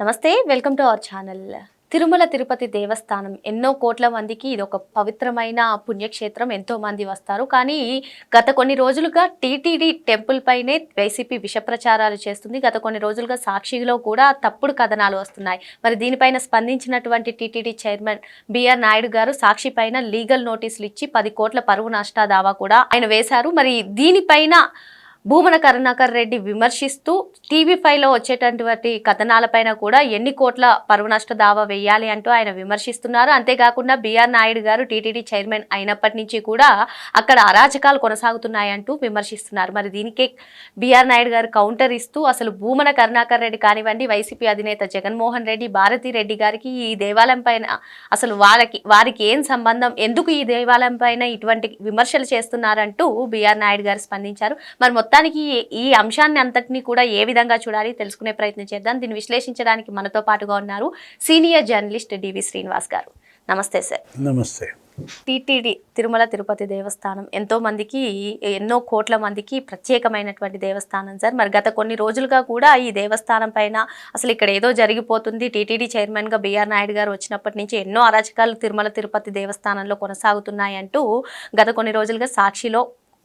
నమస్తే welcome to our channel. Tirumala Tirupati Devasthanam ఎన్నో కోట్ల మందికి ఇది ఒక పవిత్రమైన పుణ్యక్షేత్రం ఎంతో మంది వస్తారు. కానీ గత కొన్ని రోజులుగా టీటీడీ టెంపుల్ పైనే వైసీపీ విష ప్రచారాలు చేస్తుంది. గత కొన్ని రోజులుగా సాక్షిలో కూడా తప్పుడు కథనాలు వస్తున్నాయి. మరి దీనిపైన స్పందించినటువంటి టీటీడీ చైర్మన్ బిఆర్ నాయుడు గారు సాక్షి పైన లీగల్ నోటీసులు ఇచ్చి పది కోట్ల పరువు నష్ట దావా కూడా ఆయన వేశారు. మరి దీనిపైన భూమన కరుణాకర్ రెడ్డి విమర్శిస్తూ టీవీ ఫైవ్లో వచ్చేటటువంటి కథనాలపైన కూడా ఎన్ని కోట్ల పరువు నష్ట దావా వేయాలి అంటూ ఆయన విమర్శిస్తున్నారు. అంతేకాకుండా బీఆర్ నాయుడు గారు టీటీడీ చైర్మన్ అయినప్పటి నుంచి కూడా అక్కడ అరాచకాలు కొనసాగుతున్నాయంటూ విమర్శిస్తున్నారు. మరి దీనికే బీఆర్ నాయుడు గారు కౌంటర్ ఇస్తూ అసలు భూమన కరుణాకర్ రెడ్డి కానివ్వండి వైసీపీ అధినేత జగన్మోహన్ రెడ్డి భారతీ రెడ్డి గారికి ఈ దేవాలయం పైన అసలు వాళ్ళకి వారికి ఏం సంబంధం ఎందుకు ఈ దేవాలయం పైన ఇటువంటి విమర్శలు చేస్తున్నారంటూ బీఆర్ నాయుడు గారు స్పందించారు. మరి మొత్తం మొత్తానికి ఈ అంశాన్ని అంతటినీ కూడా ఏ విధంగా చూడాలి తెలుసుకునే ప్రయత్నం చేద్దాం. దీన్ని విశ్లేషించడానికి మనతో పాటుగా ఉన్నారు సీనియర్ జర్నలిస్ట్ డివి శ్రీనివాస్ గారు. నమస్తే సార్. నమస్తే. టీటీడీ తిరుమల తిరుపతి దేవస్థానం. ఎంతో మందికి ఎన్నో కోట్ల మందికి ప్రత్యేకమైనటువంటి దేవస్థానం సార్. మరి గత కొన్ని రోజులుగా కూడా ఈ దేవస్థానం పైన అసలు ఇక్కడ ఏదో జరిగిపోతుంది. టీటీడీ చైర్మన్గా బీఆర్ నాయుడు గారు వచ్చినప్పటి నుంచి ఎన్నో అరాచకాలు తిరుమల తిరుపతి దేవస్థానంలో కొనసాగుతున్నాయి అంటూ గత కొన్ని రోజులుగా సాక్షిలో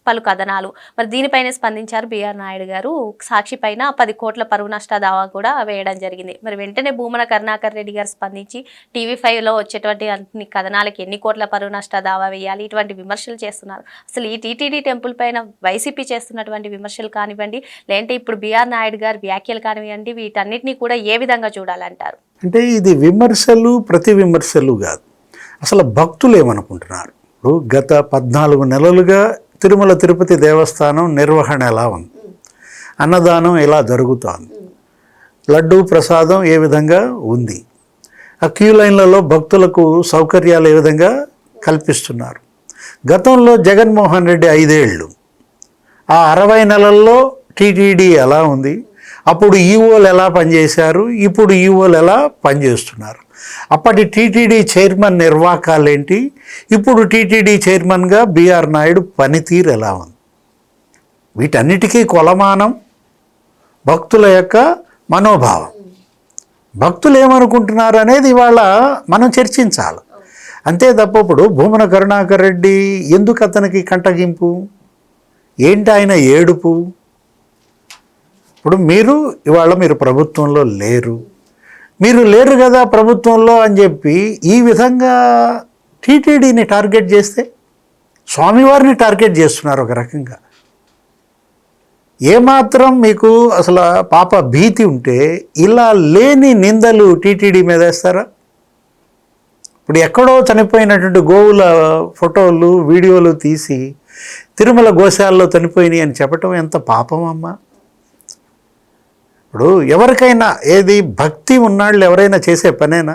పలు కథనాలు. మరి దీనిపైన స్పందించారు బీఆర్ నాయుడు గారు. సాక్షి పైన పది కోట్ల పరువు నష్ట దావా కూడా వేయడం జరిగింది. మరి వెంటనే భూమన కరుణాకర్ రెడ్డి గారు స్పందించి టీవీ ఫైవ్లో వచ్చేటువంటి అన్ని కథనాలకి ఎన్ని కోట్ల పరువు నష్ట దావా వేయాలి ఇటువంటి విమర్శలు చేస్తున్నారు. అసలు ఈ టీటీడీ టెంపుల్ పైన వైసీపీ చేస్తున్నటువంటి విమర్శలు కానివ్వండి లేదంటే ఇప్పుడు బీఆర్ నాయుడు గారు వ్యాఖ్యలు కానివ్వండి వీటన్నిటిని కూడా ఏ విధంగా చూడాలంటారు? అంటే ఇది విమర్శలు ప్రతి విమర్శలు కాదు. అసలు భక్తులు ఏమనుకుంటున్నారు? ఇప్పుడు గత పద్నాలుగు నెలలుగా తిరుమల తిరుపతి దేవస్థానం నిర్వహణ ఎలా ఉంది? అన్నదానం ఎలా జరుగుతోంది? లడ్డు ప్రసాదం ఏ విధంగా ఉంది? ఆ క్యూ లైన్లలో భక్తులకు సౌకర్యాలు ఏ విధంగా కల్పిస్తున్నారు? గతంలో జగన్మోహన్ రెడ్డి ఐదేళ్ళు. ఆ అరవై నెలల్లో టీటీడీ ఎలా ఉంది? అప్పుడు ఈఓలు ఎలా పనిచేశారు? ఇప్పుడు ఈఓలు ఎలా పనిచేస్తున్నారు? అప్పటి టీటీడీ చైర్మన్ నిర్వాకాలేంటి ఇప్పుడు టీటీడీ చైర్మన్గా బీఆర్ నాయుడు పనితీరు ఎలా ఉంది? వీటన్నిటికీ కొలమానం భక్తుల యొక్క మనోభావం. భక్తులు ఏమనుకుంటున్నారు అనేది ఇవాళ మనం చర్చించాలి. అంతే తప్ప ఇప్పుడు భూమన కరుణాకర్ రెడ్డి ఎందుకు అతనికి కంటగింపు? ఏంటి ఆయన ఏడుపు? ఇప్పుడు మీరు ఇవాళ మీరు ప్రభుత్వంలో లేరు. మీరు లేరు కదా ప్రభుత్వంలో అని చెప్పి ఈ విధంగా టీటీడీని టార్గెట్ చేస్తే స్వామివారిని టార్గెట్ చేస్తున్నారు ఒక రకంగా. ఏమాత్రం మీకు అసలు పాప భీతి ఉంటే ఇలా లేని నిందలు టీటీడీ మీద వేస్తారా? ఇప్పుడు ఎక్కడో చనిపోయినటువంటి గోవుల ఫోటోలు వీడియోలు తీసి తిరుమల గోశాలలో చనిపోయినాయి అని చెప్పటం ఎంత పాపం అమ్మా? ఇప్పుడు ఎవరికైనా ఏది భక్తి ఉన్నాళ్ళు ఎవరైనా చేసే పనేనా?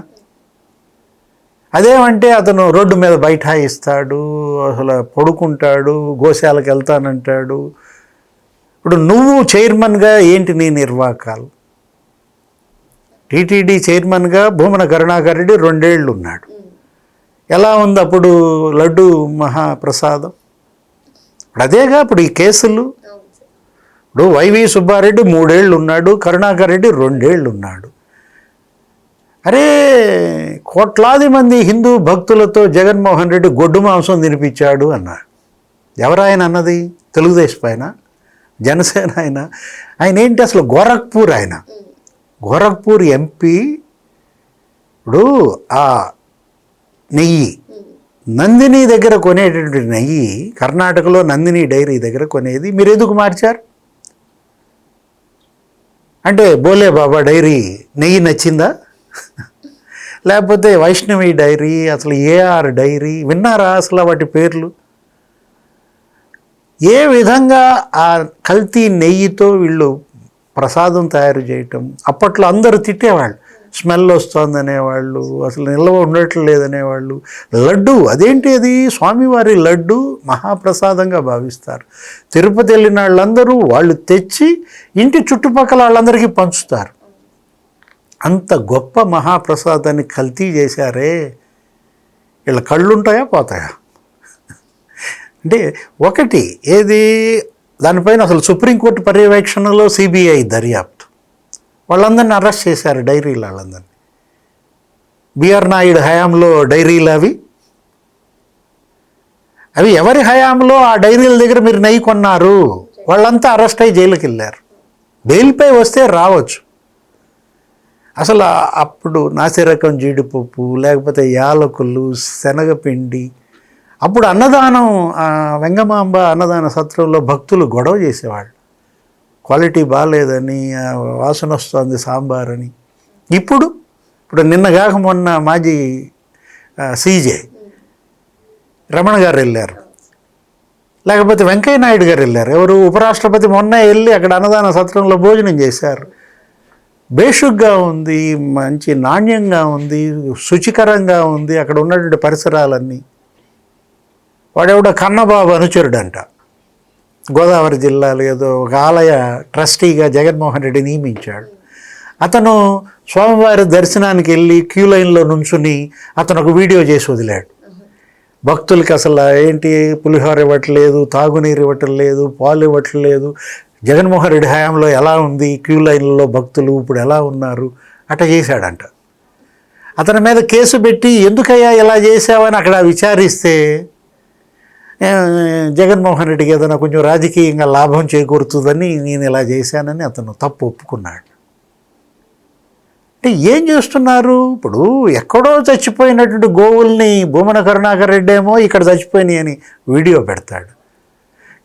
అదేమంటే అతను రోడ్డు మీద బైఠాయిస్తాడు అసలు పడుకుంటాడు గోశాలకు వెళ్తానంటాడు. ఇప్పుడు నువ్వు చైర్మన్గా ఏంటి నీ నిర్వాకాలు? టీటీడీ చైర్మన్గా భూమన కరుణాకర్ రెడ్డి రెండేళ్ళు ఉన్నాడు ఎలా ఉంది అప్పుడు లడ్డు మహాప్రసాదం? ఇప్పుడు అదేగా ఇప్పుడు ఈ కేసులు ఇప్పుడు వైవి సుబ్బారెడ్డి మూడేళ్ళు ఉన్నాడు కరుణాకర్ రెడ్డి రెండేళ్ళు ఉన్నాడు అరే కోట్లాది మంది హిందూ భక్తులతో జగన్మోహన్ రెడ్డి గొడ్డు మాంసం తినిపించాడు అన్నాడు. ఎవరాయన అన్నది? తెలుగుదేశం ఆయన జనసేన ఆయన? ఆయన ఏంటి అసలు? గోరఖ్పూర్ ఆయన. గోరఖ్పూర్ ఎంపీ. ఇప్పుడు ఆ నెయ్యి. నందిని దగ్గర కొనేటటువంటి నెయ్యి కర్ణాటకలో నందిని డైరీ దగ్గర కొనేది. మీరు ఎందుకు మార్చారు? అంటే బోలే బాబా డైరీ నెయ్యి నచ్చిందా? లేకపోతే వైష్ణవి డైరీ అసలు ఏఆర్ డైరీ విన్నారా అసలు వాటి పేర్లు? ఏ విధంగా ఆ కల్తీ నెయ్యితో వీళ్ళు ప్రసాదం తయారు చేయటం? అప్పట్లో అందరూ తిట్టేవాళ్ళు. స్మెల్ వస్తుంది అనేవాళ్ళు అసలు నిల్వ ఉండటం అనేవాళ్ళు లడ్డు అదేంటి అది? స్వామివారి లడ్డు మహాప్రసాదంగా భావిస్తారు. తిరుపతి వెళ్ళిన వాళ్ళందరూ వాళ్ళు తెచ్చి ఇంటి చుట్టుపక్కల వాళ్ళందరికీ పంచుతారు. అంత గొప్ప మహాప్రసాదాన్ని కల్తీ చేశారే. వీళ్ళ కళ్ళుంటాయా పోతాయా? అంటే ఒకటి ఏది? దానిపైన అసలు సుప్రీంకోర్టు పర్యవేక్షణలో సిబిఐ దర్యాప్తు. వాళ్ళందరినీ అరెస్ట్ చేశారు డైరీలు వాళ్ళందరినీ. బిఆర్ నాయుడు హయాంలో డైరీలు అవి. అవి ఎవరి హయాంలో ఆ డైరీల దగ్గర మీరు నెయ్యి కొన్నారు? వాళ్ళంతా అరెస్ట్ అయ్యి జైలుకి వెళ్ళారు. బెయిల్పై వస్తే రావచ్చు. అసలు అప్పుడు నాసిరకం జీడిపప్పు లేకపోతే యాలకులు శనగపిండి అప్పుడు అన్నదానం వెంగమాంబ అన్నదాన సత్రంలో భక్తులు గొడవ చేసేవాళ్ళు. క్వాలిటీ బాగాలేదని వాసన వస్తుంది సాంబార్ అని ఇప్పుడు ఇప్పుడు నిన్నగాక మొన్న మాజీ సీజే రమణ గారు వెళ్ళారు. లేకపోతే వెంకయ్య నాయుడు గారు వెళ్ళారు. ఎవరు? ఉపరాష్ట్రపతి మొన్న వెళ్ళి అక్కడ అన్నదాన సత్రంలో భోజనం చేశారు. బేషుగ్గా ఉంది మంచి నాణ్యంగా ఉంది శుచికరంగా ఉంది అక్కడ ఉన్నటువంటి పరిసరాలన్నీ. వాడెవడో కన్నబాబు అనుచరుడంట. గోదావరి జిల్లాలో ఏదో ఒక ఆలయ ట్రస్టీగా జగన్మోహన్ రెడ్డి నియమించాడు. అతను స్వామివారి దర్శనానికి వెళ్ళి క్యూ లైన్లో నుంచుని అతను ఒక వీడియో చేసి వదిలాడు. భక్తులకి అసలు ఏంటి? పులిహోర ఇవ్వట్లేదు తాగునీరు ఇవ్వటం లేదు పాలు ఇవ్వట్లేదు. జగన్మోహన్ రెడ్డి హయాంలో ఎలా ఉంది? క్యూ లైన్లో భక్తులు ఇప్పుడు ఎలా ఉన్నారు? అట్ట చేశాడంట. అతని మీద కేసు పెట్టి ఎందుకయ్యా ఇలా చేసావని అక్కడ విచారిస్తే జగన్మోహన్ రెడ్డికి ఏదైనా కొంచెం రాజకీయంగా లాభం చేకూరుతుందని నేను ఇలా చేశానని అతను తప్పు ఒప్పుకున్నాడు. అంటే ఏం చేస్తున్నారు? ఇప్పుడు ఎక్కడో చచ్చిపోయినటువంటి గోవుల్ని భూమన కరుణాకర్ రెడ్డి ఏమో ఇక్కడ చచ్చిపోయినాయి అని వీడియో పెడతాడు.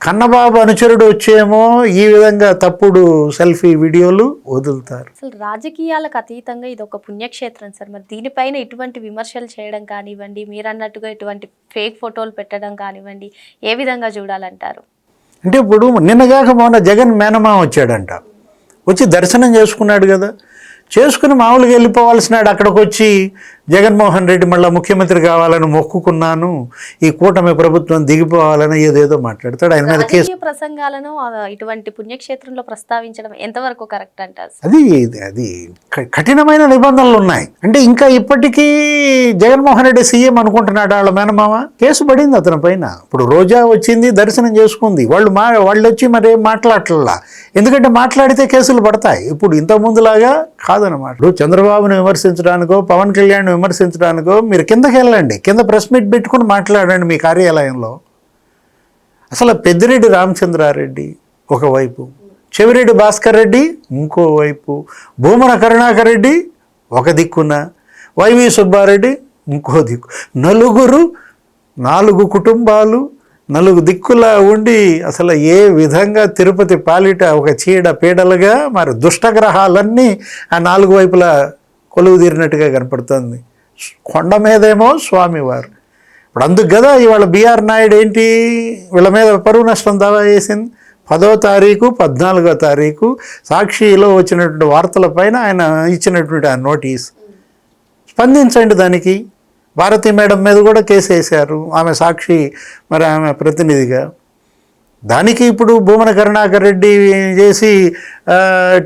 కన్నబాబు అనుచరుడు వచ్చేమో ఈ విధంగా తప్పుడు సెల్ఫీ వీడియోలు వదులుతారు. అసలు రాజకీయాలకు అతీతంగా ఇది ఒక పుణ్యక్షేత్రం సార్. మరి దీనిపైన ఇటువంటి విమర్శలు చేయడం కానివ్వండి మీరు అన్నట్టుగా ఇటువంటి ఫేక్ ఫోటోలు పెట్టడం కానివ్వండి ఏ విధంగా చూడాలంటారు? అంటే ఇప్పుడు నిన్నగాక మొన్న జగన్ మేనమా వచ్చాడంట. వచ్చి దర్శనం చేసుకున్నాడు కదా. చేసుకుని మామూలుగా వెళ్ళిపోవాల్సినాడు అక్కడికి వచ్చి జగన్మోహన్ రెడ్డి మళ్ళీ ముఖ్యమంత్రి కావాలని మొక్కుకున్నాను. ఈ కూటమి ప్రభుత్వం దిగిపోవాలని ఏదేదో మాట్లాడతాడు. ఆయన మీద కేసు ప్రసంగాలను ఇటువంటి పుణ్యక్షేత్రంలో ప్రస్తావించడం ఎంతవరకు కరెక్ట్ అంటారు? అది అది కఠినమైన నిబంధనలు ఉన్నాయి. అంటే ఇంకా ఇప్పటికీ జగన్మోహన్ రెడ్డి సీఎం అనుకుంటున్నాడు వాళ్ళ మేనమామ? కేసు పడింది అతని పైన. ఇప్పుడు రోజా వచ్చింది దర్శనం చేసుకుంది. వాళ్ళు మా వాళ్ళు వచ్చి మరి ఏం మాట్లాడట్లా. ఎందుకంటే మాట్లాడితే కేసులు పడతాయి. ఇప్పుడు ఇంత ముందులాగా కాదనమాట ఇప్పుడు చంద్రబాబును విమర్శించడానికో పవన్ కళ్యాణ్ విమర్శించడానికో మీరు కిందకి వెళ్ళండి కింద ప్రెస్ మీట్ పెట్టుకుని మాట్లాడండి మీ కార్యాలయంలో. అసలు పెద్దిరెడ్డి రామచంద్రారెడ్డి ఒకవైపు చెవిరెడ్డి భాస్కర్ రెడ్డి ఇంకోవైపు భూమన కరుణాకర్ రెడ్డి ఒక దిక్కున వైవి సుబ్బారెడ్డి ఇంకో దిక్కు. నలుగురు నాలుగు కుటుంబాలు నలుగు దిక్కులా ఉండి అసలు ఏ విధంగా తిరుపతి పాలిట ఒక చీడ పీడలుగా మరి దుష్టగ్రహాలన్నీ ఆ నాలుగు వైపులా కొలువు తీరినట్టుగా కనపడుతుంది. కొండ మీదేమో స్వామివారు. ఇప్పుడు అందుకు కదా ఇవాళ బీఆర్ నాయుడు ఏంటి? వీళ్ళ మీద పరువు నష్టం దావా చేసింది? పదో తారీఖు పద్నాలుగో తారీఖు సాక్షిలో వచ్చినటువంటి వార్తల పైన ఆయన ఇచ్చినటువంటి ఆ నోటీస్. స్పందించండి దానికి. భారతి మేడం మీద కూడా కేసు వేశారు. ఆమె సాక్షి మరి ఆమె ప్రతినిధిగా. దానికి ఇప్పుడు భూమన కరుణాకర్ రెడ్డి చేసి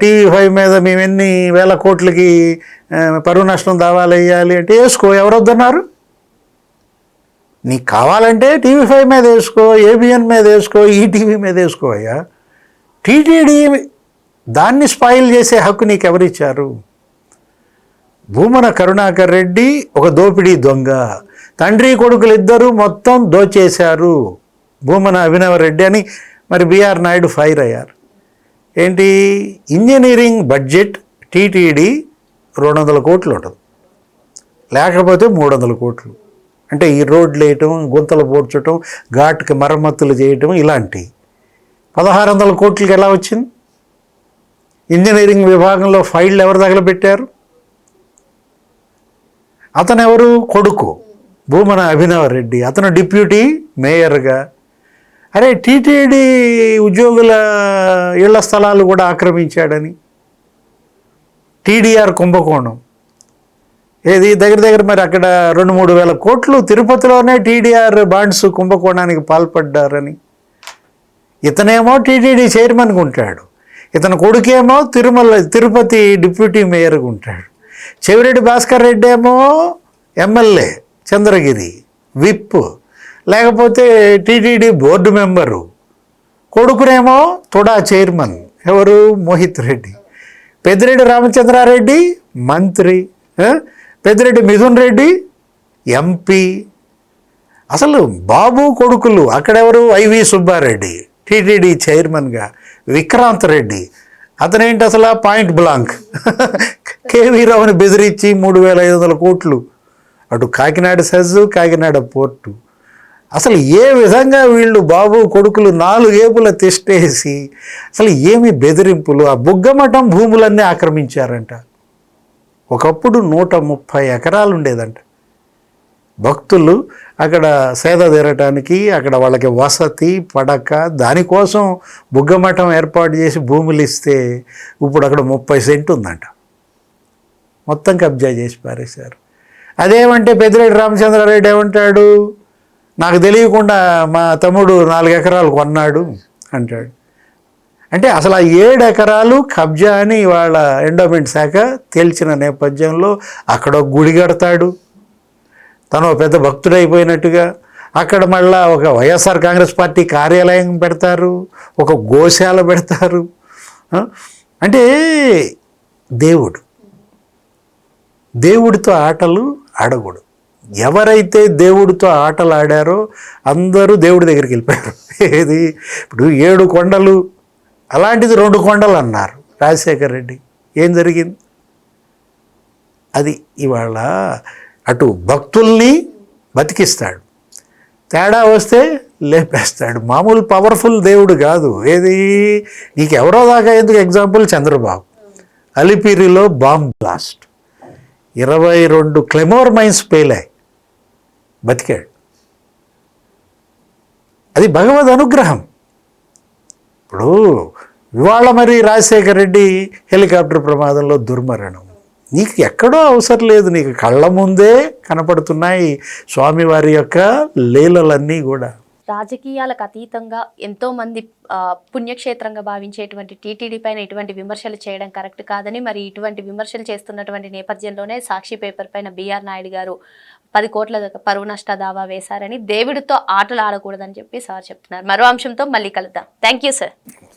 టీవీ ఫైవ్ మీద మేము ఎన్ని వేల కోట్లకి పరువు నష్టం దావాలు వేయాలి అంటే వేసుకో ఎవరొద్దన్నారు? నీకు కావాలంటే టీవీ ఫైవ్ మీద వేసుకో ఏబిఎన్ మీద వేసుకో ఈటీవీ మీద వేసుకో అయ్యా. టీటీడీ దాన్ని స్పాయిల్ చేసే హక్కు నీకు ఎవరిచ్చారు భూమన కరుణాకర్ రెడ్డి ఒక దోపిడీ దొంగ. తండ్రి కొడుకులు ఇద్దరు మొత్తం దోచేశారు. భూమన అభినవ రెడ్డి అని మరి బీఆర్ నాయుడు ఫైర్ అయ్యారు. ఏంటి? ఇంజనీరింగ్ బడ్జెట్ టీటీడీ రెండు వందల కోట్లు ఉంటుంది. లేకపోతే మూడు వందల కోట్లు. అంటే ఈ రోడ్లు వేయటం గుంతలు పోడ్చటం ఘాట్కి మరమ్మతులు చేయటం ఇలాంటివి పదహారు వందల కోట్లకి ఎలా వచ్చింది? ఇంజనీరింగ్ విభాగంలో ఫైళ్ళు ఎవరు తగలబెట్టారు? అతను ఎవరు కొడుకు. భూమన అభినవ రెడ్డి అతను డిప్యూటీ మేయర్గా. అరే టీటీడీ ఉద్యోగుల ఇళ్ళ స్థలాలు కూడా ఆక్రమించాడని. టీడీఆర్ కుంభకోణం. ఏది దగ్గర దగ్గర మరి అక్కడ రెండు మూడు వేల కోట్లు తిరుపతిలోనే టీడీఆర్ బాండ్స్ కుంభకోణానికి పాల్పడ్డారని. ఇతనేమో టీటీడీ చైర్మన్గా ఉంటాడు. ఇతని కొడుకేమో తిరుమల తిరుపతి డిప్యూటీ మేయర్గా ఉంటాడు. చెవిరెడ్డి భాస్కర్ రెడ్డి ఏమో ఎమ్మెల్యే చంద్రగిరి విప్. లేకపోతే టీటీడీ బోర్డు మెంబరు. కొడుకునేమో తుడా చైర్మన్. ఎవరు? మోహిత్ రెడ్డి. పెద్దిరెడ్డి రామచంద్రారెడ్డి మంత్రి. పెద్దిరెడ్డి మిథున్ రెడ్డి ఎంపీ. అసలు బాబు కొడుకులు అక్కడెవరు? ఐవి సుబ్బారెడ్డి టీటీడీ చైర్మన్గా. విక్రాంత్ రెడ్డి. అతనేంటి అసలు? Point blank. కేవీ రావుని బెదిరించి మూడు వేల ఐదు వందల కోట్లు. అటు కాకినాడ సెజ్ కాకినాడ పోర్టు. అసలు ఏ విధంగా వీళ్ళు బాబు కొడుకులు నాలుగేపుల తిష్టేసి అసలు ఏమి బెదిరింపులు? ఆ బుగ్గమఠం భూములన్నీ ఆక్రమించారంట. ఒకప్పుడు నూట ముప్పై ఎకరాలు ఉండేదంట. భక్తులు అక్కడ సేద తీరటానికి అక్కడ వాళ్ళకి వసతి పడక దానికోసం బుగ్గమఠం ఏర్పాటు చేసి భూములు ఇస్తే ఇప్పుడు అక్కడ ముప్పై సెంటు ఉందంట. మొత్తం కబ్జా చేసి పారేశారు. అదేమంటే పెద్దిరెడ్డి రామచంద్రారెడ్డి ఏమంటాడు? నాకు తెలియకుండా మా తమ్ముడు నాలుగు ఎకరాలు కొన్నాడు అంటాడు. అంటే అసలు ఆ ఏడు ఎకరాలు కబ్జా అని వాళ్ళ ఎండోమెంట్ శాఖ తేల్చిన నేపథ్యంలో అక్కడ గుడి కడతాడు. తను పెద్ద భక్తుడైపోయినట్టుగా అక్కడ మళ్ళా ఒక వైఎస్ఆర్ కాంగ్రెస్ పార్టీ కార్యాలయం పెడతారు ఒక గోశాల పెడతారు. అంటే దేవుడు. దేవుడితో ఆటలు ఆడకూడదు. ఎవరైతే దేవుడితో ఆటలు ఆడారో అందరూ దేవుడి దగ్గరికి వెళ్ళిపోయారు. ఏది? ఇప్పుడు ఏడు కొండలు అలాంటిది రెండు కొండలు అన్నారు రాజశేఖర్ రెడ్డి. ఏం జరిగింది? అది ఇవాళ అటు భక్తుల్ని బతికిస్తాడు. తేడా వస్తే లేపేస్తాడు. మామూలు పవర్ఫుల్ దేవుడు కాదు. ఏది? నీకు ఎవరో దాకా ఎందుకు ఎగ్జాంపుల్ చంద్రబాబు. అలిపిరిలో బాంబ్ బ్లాస్ట్ ఇరవై రెండు క్లెమోర్ మైన్స్ పేలాయి బతికాడు. అది భగవద్ అనుగ్రహం. ఇప్పుడు ఇవాళ మరి రాజశేఖర రెడ్డి హెలికాప్టర్ ప్రమాదంలో దుర్మరణం. నీకు ఎక్కడో అవసరం లేదు. నీకు కళ్ళ ముందే కనపడుతున్నాయి స్వామివారి యొక్క లీలలన్నీ కూడా. రాజకీయాలకు అతీతంగా ఎంతో మంది పుణ్యక్షేత్రంగా భావించేటువంటి టీటీడీ పైన ఇటువంటి విమర్శలు చేయడం కరెక్ట్ కాదని మరి ఇటువంటి విమర్శలు చేస్తున్నటువంటి నేపథ్యంలోనే సాక్షి పేపర్ పైన బిఆర్ నాయుడు గారు పది కోట్ల పరువు నష్ట దావా వేశారని దేవుడితో ఆటలు ఆడకూడదని చెప్పి సార్ చెప్తున్నారు. మరో అంశంతో మళ్ళీ కలుద్దాం. Thank you sir.